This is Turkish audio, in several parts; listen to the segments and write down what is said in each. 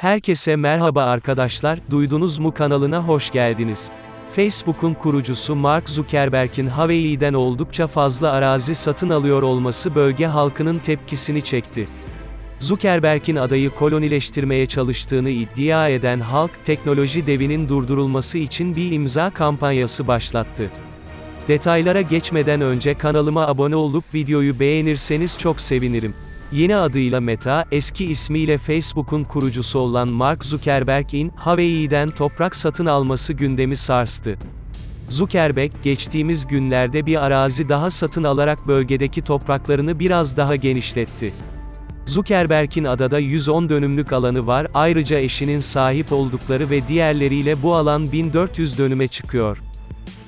Herkese merhaba arkadaşlar, duydunuz mu kanalına hoş geldiniz. Facebook'un kurucusu Mark Zuckerberg'in Hawaii'den oldukça fazla arazi satın alıyor olması bölge halkının tepkisini çekti. Zuckerberg'in adayı kolonileştirmeye çalıştığını iddia eden halk, teknoloji devinin durdurulması için bir imza kampanyası başlattı. Detaylara geçmeden önce kanalıma abone olup videoyu beğenirseniz çok sevinirim. Yeni adıyla Meta, eski ismiyle Facebook'un kurucusu olan Mark Zuckerberg'in, Hawaii'den toprak satın alması gündemi sarstı. Zuckerberg, geçtiğimiz günlerde bir arazi daha satın alarak bölgedeki topraklarını biraz daha genişletti. Zuckerberg'in adada 110 dönümlük alanı var, ayrıca eşinin sahip oldukları ve diğerleriyle bu alan 1400 dönüme çıkıyor.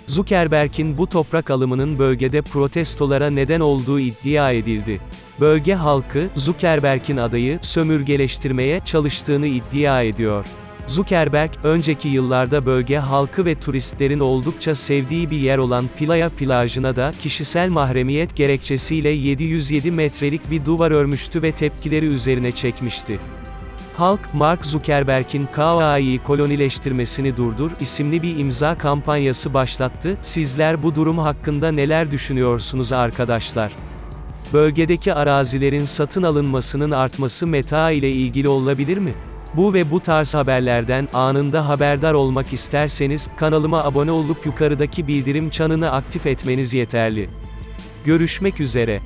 Zuckerberg'in bu toprak alımının bölgede protestolara neden olduğu iddia edildi. Bölge halkı, Zuckerberg'in adayı, sömürgeleştirmeye çalıştığını iddia ediyor. Zuckerberg, önceki yıllarda bölge halkı ve turistlerin oldukça sevdiği bir yer olan Playa plajına da, kişisel mahremiyet gerekçesiyle 707 metrelik bir duvar örmüştü ve tepkileri üzerine çekmişti. Halk, Mark Zuckerberg'in Kauai'yi kolonileştirmesini durdur isimli bir imza kampanyası başlattı. Sizler bu durum hakkında neler düşünüyorsunuz arkadaşlar? Bölgedeki arazilerin satın alınmasının artması Meta ile ilgili olabilir mi? Bu ve bu tarz haberlerden anında haberdar olmak isterseniz kanalıma abone olup yukarıdaki bildirim çanını aktif etmeniz yeterli. Görüşmek üzere.